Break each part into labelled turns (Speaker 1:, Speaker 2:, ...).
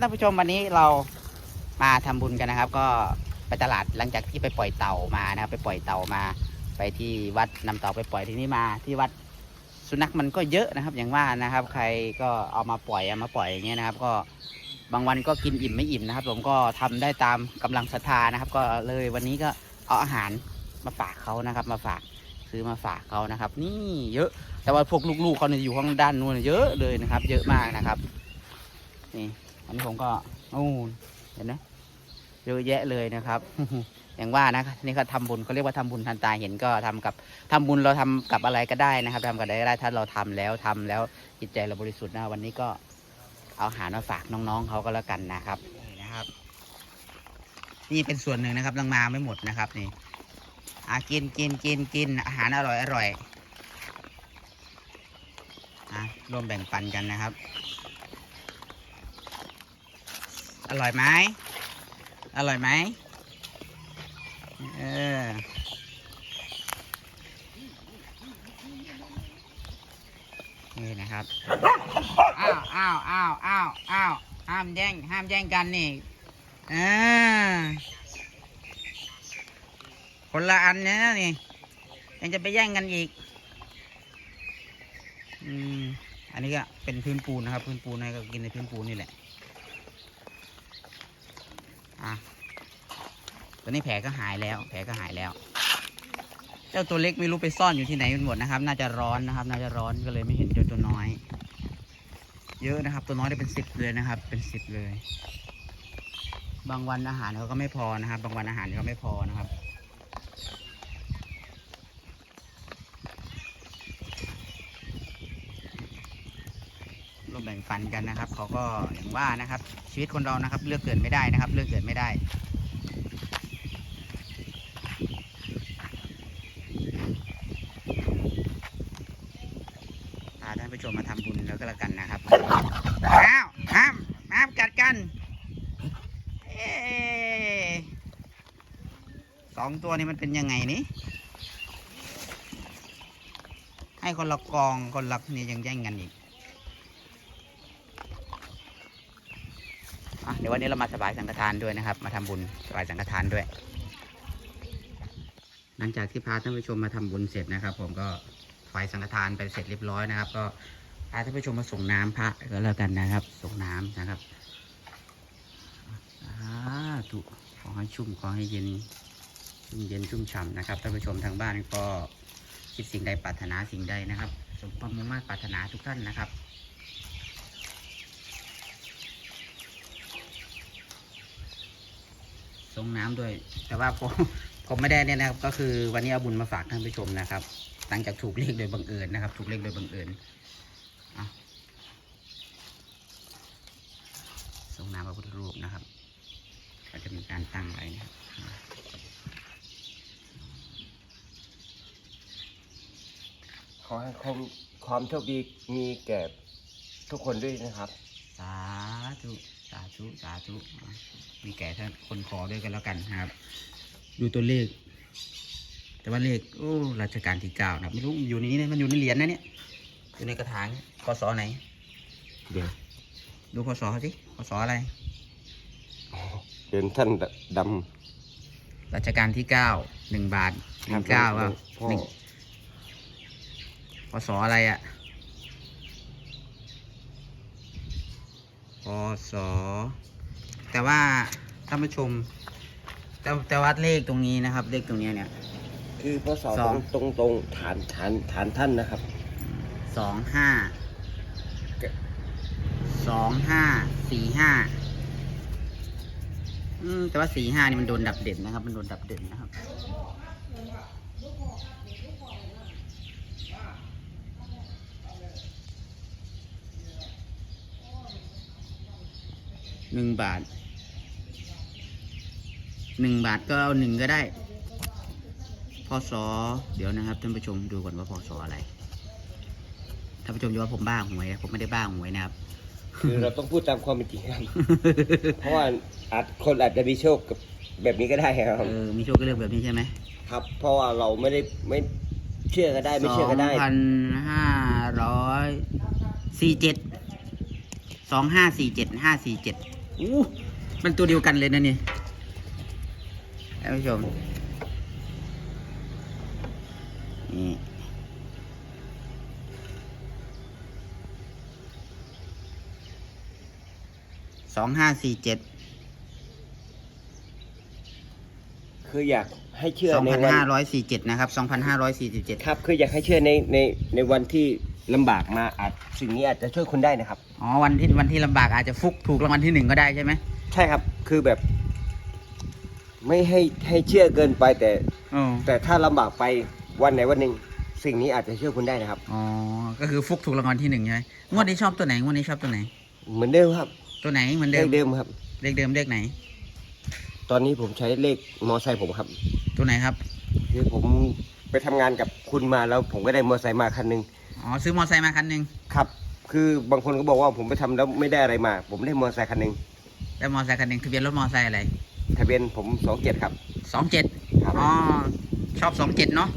Speaker 1: ท่านผู้ชมวันนี้เรามาทำบุญกันนะครับ ก็ไปตลาดหลังจากที่ไปปล่อยเต่ามานะครับ ไปปล่อยเต่ามา ไปที่วัดนำเต่าไปปล่อยที่นี่มา ที่วัดสุนัขมันก็เยอะนะครับ อย่างว่านะครับ ใครก็เอามาปล่อยเอามาปล่อยอย่างเงี้ยนะครับ ก็บางวันก็กินอิ่มไม่อิ่มนะครับ ผมก็ทำได้ตามกำลังศรัทธานะครับ ก็เลยวันนี้ก็เอาอาหารมาฝากเขานะครับ มาฝากซื้อมาฝากเขานะครับ นี่เยอะ แต่ว่าพวกลูกๆเขาเนี่ยอยู่ข้างด้านนู้นเยอะเลยนะครับ เยอะมากนะครับ นี่ อันนี้ผมก็โอ้เห็นไหมเยอะแยะเลยนะครับ อย่างว่านะนี่ก็ทำบุญเขาเรียกว่าทำบุญทันตาเห็นก็ทำกับทำบุญเราทำกับอะไรก็ได้นะครับทำกับอะไรก็ได้ถ้าเราทำแล้วทำแล้วจิตใจเราบริสุทธิ์นะวันนี้ก็เอาอาหารมาฝากน้องๆเขาก็แล้วกันนะครับนี่นะครับ นี่เป็นส่วนหนึ่งนะครับยังมาไม่หมดนะครับนี่อากินกินกินกินอาหารอร่อยอร่อยอะร่วมแบ่งปันกันนะครับ อร่อยไหมอร่อยไหมเออนี่นะครับ อ้าวอ้าวอ้าวอ้าวอ้าวห้ามแย่ง ห้ามแย่งกันนี่เออคนละอันนะนี่ยังจะไปแย่งกันอีก อืม อันนี้ก็เป็นพื้นปูนนะครับ พื้นปูนให้ก็กินในพื้นปูนนี่แหละ อะตัวนี้แผลก็หายแล้ว แผลก็หายแล้ว เจ้าตัวเล็กไม่รู้ไปซ่อนอยู่ที่ไหนกันหมดนะครับ น่าจะร้อนนะครับ น่าจะร้อนก็เลยไม่เห็นเจ้าตัวน้อย เยอะนะครับ ตัวน้อยได้เป็นสิบเลยนะครับ เป็นสิบเลย บางวันอาหารเขาก็ไม่พอนะครับ บางวันอาหารเขาไม่พอนะครับ ร่วมแบ่งปันกันนะครับเขาก็อย่างว่านะครับ ชีวิตคนเรานะครับ เลือกเกิดไม่ได้นะครับ เลือกเกิดไม่ได้พาท่านผู้ชมมาทำบุญแล้วก็แล้วกันนะครับอ้าวห้ามห้ามกัดกันอสองตัวนี้มันเป็นยังไงนี่ให้คนละกองคนละนี่ยังแย่งกันอีก อะเดี๋ยววันนี้เรามาสบายสังฆทานด้วยนะครับ มาทำบุญสบายสังฆทานด้วย หลังจากที่พาท่านผู้ชมมาทำบุญเสร็จนะครับ ผมก็ถวายสังฆทานไปเสร็จเรียบร้อยนะครับ ก็พาท่านผู้ชมมาส่งน้ำพระก็แล้วกันนะครับ ส่งน้ำนะครับอ่าถูกขอให้ชุ่มขอให้เย็นชุ่มเย็นชุ่มฉ่ำนะครับท่านผู้ชมทางบ้านก็คิดสิ่งใดปรารถนาสิ่งใดนะครับ สมความมุ่งมั่นปรารถนาทุกท่านนะครับ ส่งน้ำด้วย แต่ว่าผมผมไม่ได้เนี่ยนะครับ ก็คือวันนี้เอาบุญมาฝากท่านผู้ชมนะครับ หลังจากถูกเลขโดยบังเอิญนะครับ ถูกเลขโดยบังเอิญอะส่งน้ำพระพุทธรูปนะครับ ก็จะมีการตั้งไว้นะครับ
Speaker 2: ขอให้ความความโชคดีมีแก่ทุกคนด้วยนะครับ
Speaker 1: สาธุสาธุสาธุอะมีแก่ท่านคนขอด้วยกันแล้วกันนะครับ ดูตัวเลข แต่ว่าเลขโอ้รัชกาลที่เก้านะครับไม่รู้อยู่ในนี้นะมันอยู่ในเหรียญนะเนี่ยอยู่ในกระถางพศไหน
Speaker 2: เดี๋ยว
Speaker 1: ดูพศเขาสิพศอะไร
Speaker 2: เป็นท่านด
Speaker 1: รัชกาลที่เก้าหนึ่งบาทำหนึ่งเก้าว่า
Speaker 2: พ่อ
Speaker 1: หนึ่งพศอะไรอะ พศแต่ว่าท่านผู้ชม แต่แต่ว่าเลขตรงนี้นะครับ เลขตรงเนี้ยเนี่ย
Speaker 2: คือพศ
Speaker 1: สอง
Speaker 2: ตรงตรงๆฐานฐานฐานท่านนะครับ
Speaker 1: สองห้าสองห้าสี่ห้าอืมแต่ว่าสี่ห้านี่มันโดนดับเด่นนะครับ มันโดนดับเด่นนะครับ หนึ่งบาทหนึ่งบาทก็เอาหนึ่งก็ได้พศเดี๋ยวนะครับท่านผู้ชมดูก่อนว่าพศอะไรท่านผู้ชมอย่าว่าผมบ้าหวยนะผมไม่ได้บ้าหวยนะครับ
Speaker 2: คือเราต้องพูดตามความเป็นจริงครับ เพราะว่าอาจคนอาจจะมีโชคกับแบบนี้ก็ได้ครับ
Speaker 1: เออมีโชคก็เรื่องแบบนี้ใช่ไหม
Speaker 2: ครับ เพราะว่าเราไม่ได้ไม่เชื่อก็ได้ไม่เชื่อก็ได้
Speaker 1: สองพันห้าร้อยสี่เจ็ดสองห้าสี่เจ็ดห้าสี่เจ็ด อู้มันตัวเดียวกันเลยนะนี่ท่านผู้ชมนี่สองห้าสี่เจ็ด
Speaker 2: คืออยากให้เชื่อ
Speaker 1: สอง
Speaker 2: ใน
Speaker 1: พัน
Speaker 2: วัน
Speaker 1: ห้าร้อยสี่เจ็ดนะครับสองพันห้าร้อยสี่สิบเจ็ด
Speaker 2: ครับคืออยากให้เชื่อในในในวันที่ลำบากมาอาจสิ่งนี้อาจจะช่วยคุณได้นะครับ
Speaker 1: อ๋อวันที่วันที่ลำบากอาจจะฟุกถูกรางวัลที่หนึ่งก็ได้ใช่ไหม
Speaker 2: ใช่ครับ คือแบบ ไม่ให้ให้เชื่อเกินไปแต่
Speaker 1: อ๋อ
Speaker 2: แต่ถ้าลำบากไปวันไหนวันหนึ่งสิ่งนี้อาจจะช่วยคุณได้นะครับ
Speaker 1: อ๋อก็คือฟุกถูกรางวัลที่หนึ่งใช่ไหมงวดนี้ชอบตัวไหนงวดนี้ชอบตัวไหน
Speaker 2: เหมือนเดิมครับ
Speaker 1: ตัวไหนเหมือน
Speaker 2: เล
Speaker 1: เดิม
Speaker 2: ขเดิมครับ
Speaker 1: เลขเดิมเลขไหน
Speaker 2: ตอนนี้ผมใช้เลขมอไซค์ผมครับ
Speaker 1: ตัวไหนครับ
Speaker 2: คือผมไปทำงานกับคุณมาแล้วผมก็ได้มอไซค์มาคันหนึ่ง
Speaker 1: อ๋อซื้อมอไซค์มาคันหนึ่ง
Speaker 2: ครับ คือบางคนก็บอกว่าผมไปทำแล้วไม่ได้อะไรมา ผมได้มอไซค์คันหนึ่ง
Speaker 1: แล้วมอไซค์คันหนึ่งทะเบียนรถมอไซค์อะไร
Speaker 2: ทะเบียนผมสองเจ็ดครับ
Speaker 1: สองเจ็ด
Speaker 2: ครับ
Speaker 1: อ๋อชอบสองเจ็ดเนาะ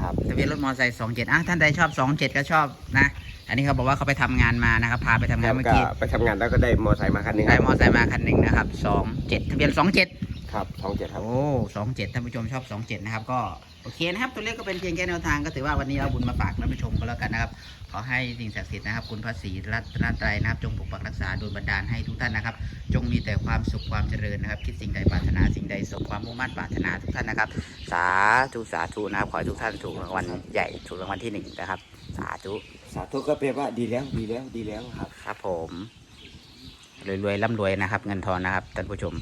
Speaker 2: ครับ
Speaker 1: ทะเบียนรถมอเตอร์ไซค์สองเจ็ดอะท่านใดชอบสองเจ็ดก็ชอบนะ อันนี้เขาบอกว่าเขาไปทำงานมานะครับ พาไปทำงาน
Speaker 2: แล้ว
Speaker 1: เมื่อ
Speaker 2: ก็
Speaker 1: กี้
Speaker 2: ไปทำงานแล้วก็ได้มอไซค์มาคันหนึ่ง
Speaker 1: ได้มอเตอร์ไซค์มาคันหนึ่งนะครับสองเจ็ดทะเบียนสองเจ็ด
Speaker 2: ครับสองเจ็ดครับ
Speaker 1: โอ้สองเจ็ดท่านผู้ชมชอบสองเจ็ดนะครับ ก็ โอเคนะครับ ตัวเลขก็เป็นเพียงแค่แนวทางก็ถือว่าวันนี้เอาบุญมาฝากท่านผู้ชมก็แล้วกันนะครับ ขอให้สิ่งศักดิ์สิทธิ์นะครับ คุณพระศรีรัตนตรัยนะครับ จงปกปักรักษาโดยบันดาลให้ทุกท่านนะครับ จงมีแต่ความสุขความเจริญนะครับ คิดสิ่งใดปรารถนาสิ่งใดสมความมุ่งมั่นปรารถนาทุกท่านนะครับ สาธุสาธุนะครับ ขอให้ทุกท่านถูกรางวัลใหญ่ถูกรางวัลที่หนึ่งนะครับ สาธุ
Speaker 2: สาธุก็แปลว่าดีแล้วดีแล้วดีแล้วครับ
Speaker 1: ครับผมรวยๆร่ำรวยนะครับ เงินทองนะครับท่านผู้ชม